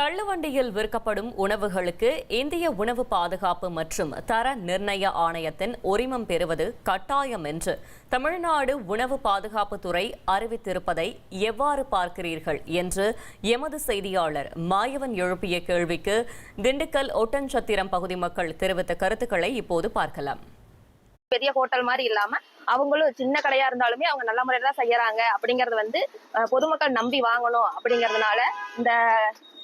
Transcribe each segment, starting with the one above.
தள்ளுவண்டியில் விற்கப்படும் உணவுகளுக்கு இந்திய உணவு பாதுகாப்பு மற்றும் தர நிர்ணய ஆணையத்தின் உரிமம் பெறுவது கட்டாயம் என்று தமிழ்நாடு உணவு பாதுகாப்புத்துறை அறிவித்திருப்பதை எவ்வாறு பார்க்கிறீர்கள் என்று எமது செய்தியாளர் மாயவன் எழுப்பிய கேள்விக்கு திண்டுக்கல் ஒட்டன்சத்திரம் பகுதி மக்கள் தெரிவித்த கருத்துக்களை இப்போது பார்க்கலாம். பெரிய ஹோட்டல் மாதிரி இல்லாம அவங்களும் சின்ன கடையா இருந்தாலுமே அவங்க நல்ல முறையில தான் செய்யறாங்க. அப்படிங்கறது வந்து பொதுமக்கள் நம்பி வாங்கணும் அப்படிங்கறதுனால இந்த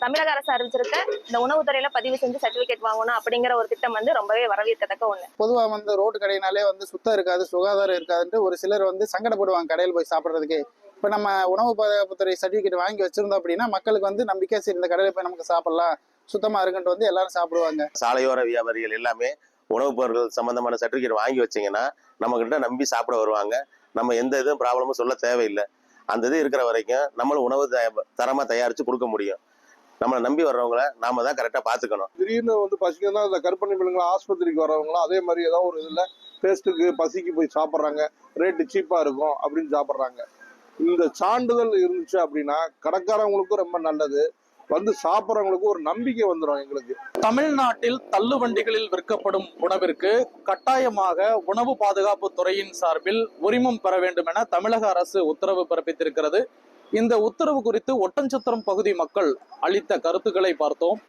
தமிழக அரசு அறிவிச்சிருக்க இந்த உணவுத்துறையில பதிவு செஞ்சு சர்டிபிகேட் வாங்கணும் அப்படிங்கிற ஒரு திட்டம் வந்து ரொம்பவே வரவேற்கத்தக்க ஒண்ணு. பொதுவாக வந்து ரோட்டு கடையினாலே வந்து சுத்தம் இருக்காது சுகாதாரம் இருக்காதுன்ட்டு ஒரு சிலர் வந்து சங்கடப்படுவாங்க கடையில் போய் சாப்பிட்றதுக்கு. இப்போ நம்ம உணவு பாதுகாப்புத்துறை சர்டிஃபிகேட் வாங்கி வச்சிருந்தோம் அப்படின்னா மக்களுக்கு வந்து நம்பிக்கை சரி இந்த கடையில் போய் நமக்கு சாப்பிடலாம் சுத்தமாக இருக்குன்ட்டு வந்து எல்லாரும் சாப்பிடுவாங்க. சாலையோர வியாபாரிகள் எல்லாமே உணவுப் பொருட்கள் சம்பந்தமான சர்டிஃபிகேட் வாங்கி வச்சீங்கன்னா நம்ம கிட்ட நம்பி சாப்பிட வருவாங்க. நம்ம எந்த இதுவும் ப்ராப்ளமும் சொல்ல தேவையில்லை. அந்த இது இருக்கிற வரைக்கும் நம்மளும் உணவு தரமாக தரமா தயாரிச்சு கொடுக்க முடியும். நம்மளை நம்பி வர்றவங்கள நாம தான் கரெக்டா பாத்துக்கணும் திடீர்னு வந்து பசிக்குதுன்னா இந்த கருப்பணி பிள்ளைங்களா ஆஸ்பத்திரிக்கு வர்றவங்களும் அதே மாதிரி ஏதோ ஒரு இதில் டேஸ்ட்டுக்கு பசிக்கு போய் சாப்பிட்றாங்க. ரேட்டு சீப்பாக இருக்கும் அப்படின்னு சாப்பிட்றாங்க. இந்த சான்றிதழ் இருந்துச்சு அப்படின்னா கடைக்காரவங்களுக்கும் ரொம்ப நல்லது. வந்து சாப்பிட்றவங்களுக்கு ஒரு நம்பிக்கை வந்துடும் எங்களுக்கு. தமிழ்நாட்டில் தள்ளுவண்டிகளில் விற்கப்படும் உணவிற்கு கட்டாயமாக உணவு பாதுகாப்பு துறையின் சார்பில் உரிமம் பெற வேண்டும் என தமிழக அரசு உத்தரவு பிறப்பித்திருக்கிறது. இந்த உத்தரவு குறித்து ஒட்டஞ்சத்திரம் பகுதி மக்கள் அளித்த கருத்துக்களை பார்த்தோம்.